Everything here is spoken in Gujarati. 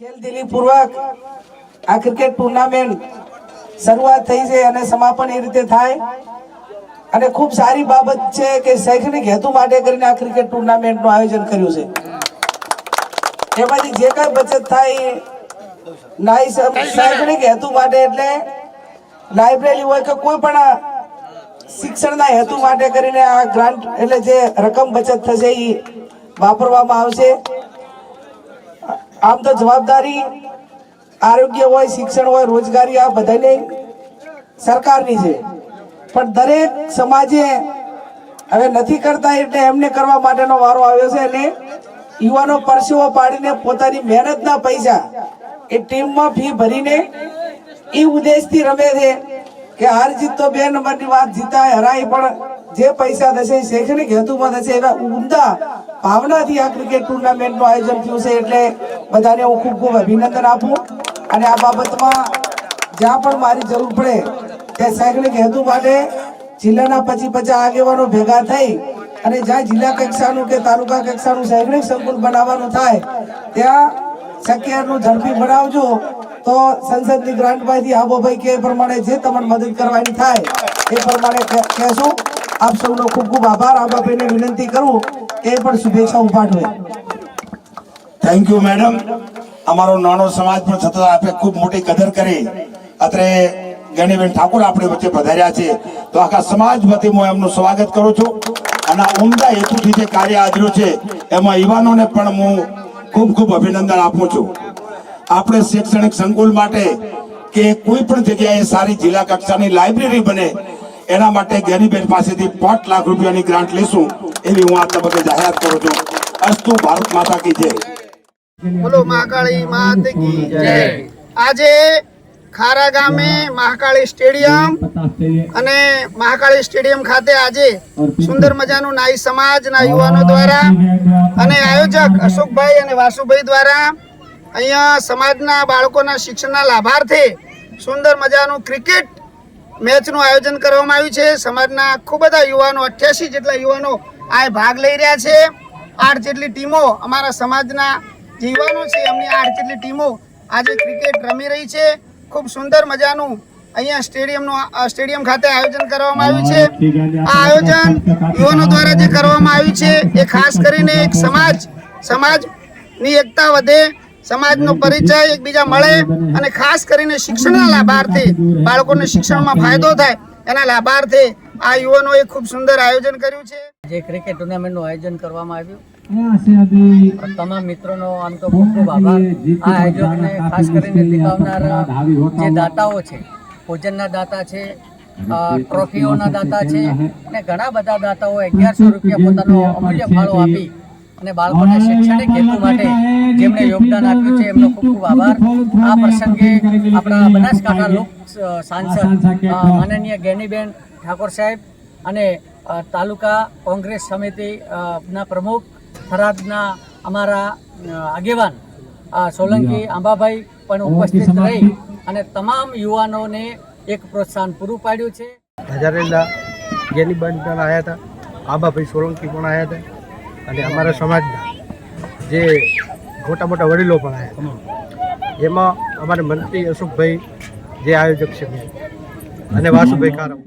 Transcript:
ખેલદિલી પૂર્વક આ ક્રિકેટ ટુર્નામેન્ટ શરૂઆત થઈ છે અને સમાપન એ રીતે થાય. અને ખૂબ સારી બાબત છે કે શૈક્ષણિક હેતુ માટે કરીને આ ક્રિકેટ ટુર્નામેન્ટનું આયોજન કર્યું છે. એમાંથી જે કઈ બચત થાય નાઈ શૈક્ષણિક હેતુ માટે એટલે લાઇબ્રેરી હોય કે કોઈ પણ શિક્ષણના હેતુ માટે કરીને આ ગ્રાન્ટ એટલે જે રકમ બચત થશે એ વાપરવામાં આવશે. આમ તો જવાબદારી આરોગ્ય હોય, શિક્ષણ હોય, રોજગારી આ બધાને સરકારની છે. પણ દરેક સમાજે હવે નથી કરતા એટલે એમને કરવા માટેનો વારો આવ્યો છે અને યુવાનો પરસેવો પાડીને પોતાની મહેનતના પૈસા એ ટીમમાં ફી ભરીને એ ઉદ્દેશથી રમે છે કે હાર જીત તો બે નંબરની વાત જીતાય, હરાય, પણ જે પૈસા થશે શૈક્ષણિક હેતુમાં થશે. એવા ઉમદા ભાવનાથી આ ક્રિકેટ ટુર્નામેન્ટનું આયોજન થયું છે એટલે બધાને હું ખૂબ ખૂબ અભિનંદન આપું અને આ બાબતમાં જ્યાં પણ મારી જરૂર પડે ત્યાં શૈક્ષણિક હેતુ માટે જિલ્લાના પચી પચાસ આગેવાનો ભેગા થઈ અને જ્યાં જિલ્લા કક્ષાનું કે તાલુકા કક્ષાનું શૈક્ષણિક સંકુલ બનાવવાનું થાય, ત્યાં શક્ય એટલું ઝડપી બનાવજો તો સંસદની ગ્રાન્ટમાંથી આબોભાઈ કે પ્રમાણે જે તમને મદદ કરવાની થાય એ પ્રમાણે કહે- કહેશું. આપ સૌનો ખૂબ ખૂબ આભાર. આબાભાઈને વિનંતી કરું, એ પણ શુભેચ્છાઓ પાઠવે થેન્ક યુ મેડમ અમારો નાનો સમાજ પણ છતાં આપે ખૂબ મોટી કદર કરી. અત્રે ગણીબેન ઠાકોર આપણી વચ્ચે પધાર્યા છે. તો આખા સમાજ વતી હું એમનું સ્વાગત કરું છું. અને ઉમદા હેતુથી જે કાર્ય આદર્યું છે, એમાં યુવાનોને પણ હું ખૂબ ખૂબ અભિનંદન આપું છું. આપણે શૈક્ષણિક સંકુલ માટે કે કોઈ પણ જગ્યાએ સારી જિલ્લા કક્ષાની લાઇબ્રેરી બને, એના માટે જ્ઞાનીબેન પાસેથી પાંચ લાખ રૂપિયાની ગ્રાન્ટ લઈશું, એવી હું આ તબક્કે જાહેરાત કરું છું. અસ્તુ ભારત માતા કી જય. બોલો મહાકાળી માત કી જય. આજે ખારા ગામે મહાકાળી સ્ટેડિયમ અને મહાકાળી સ્ટેડિયમ ખાતે આજે સુંદર મજાનું નાઈ સમાજના યુવાનો દ્વારા અને આયોજક અશોકભાઈ અને વાસુભાઈ દ્વારા અહીંયા સમાજના બાળકોના શિક્ષણના લાભાર્થે સુંદર મજાનું ક્રિકેટ મેચનું આયોજન કરવામાં આવ્યું છે. સમાજના ખૂબ બધા યુવાનો અઠ્યાસી જેટલા યુવાનો આ ભાગ લઈ રહ્યા છે. આઠ જેટલી ટીમો અમારા સમાજના જે છે, એમની આઠ જેટલી ટીમો આજે ક્રિકેટ રમી રહી છે. ખૂબ સુંદર મજાનું અહીંયા સ્ટેડિયમનું સ્ટેડિયમ ખાતે આયોજન કરવામાં આવ્યું છે. આ આયોજન યુવાનો દ્વારા જે કરવામાં આવ્યું છે, એ ખાસ કરીને એક સમાજ સમાજની એકતા વધે, સમાજનો પરિચય એકબીજા મળે અને ખાસ કરીને શિક્ષણના લાભાર્થે બાળકોને શિક્ષણમાં ફાયદો થાય, એના લાભાર્થે આ યુવાનોએ ખૂબ સુંદર આયોજન કર્યું છે. જે ક્રિકેટ ટુર્નામેન્ટનું આયોજન કરવામાં આવ્યું. તમામ મિત્રોનો આમ તો ખૂબ ખૂબ આભાર. આ આયોજનને ખાસ કરીને ટીકાવનાર જે દાતાઓ છે, ભોજનના દાતા છે ટ્રોફીઓના દાતા છે, અને ઘણા બધા દાતાઓ અગિયારસો રૂપિયા પોતાનો અમૂલ્ય ફાળો આપી અને બાળકોને શૈક્ષણિક હેતુ માટે જેમણે યોગદાન આપ્યું છે, એમનો ખૂબ ખૂબ આભાર. આ પ્રસંગે આપણા બનાસકાંઠા લોક સાંસદ માનનીય જ્ઞાનીબેન ઠાકોર સાહેબ અને તાલુકા કોંગ્રેસ સમિતિ ના પ્રમુખ થરાદના અમારા આગેવાન સોલંકી આંબાભાઈ પણ ઉપસ્થિત રહી અને તમામ યુવાનોને એક પ્રોત્સાહન પૂરું પાડ્યું છે. હજારેલા જ્ઞાનીબેન પણ આવ્યા હતા. આંબાભાઈ સોલંકી પણ આવ્યા હતા. અને અમારા સમાજના જે મોટા મોટા વડીલો પણ આવ્યા હતા. એમાં અમારા મંત્રી અશોકભાઈ જે આયોજક છે. અને વાસુભાઈ કારમ.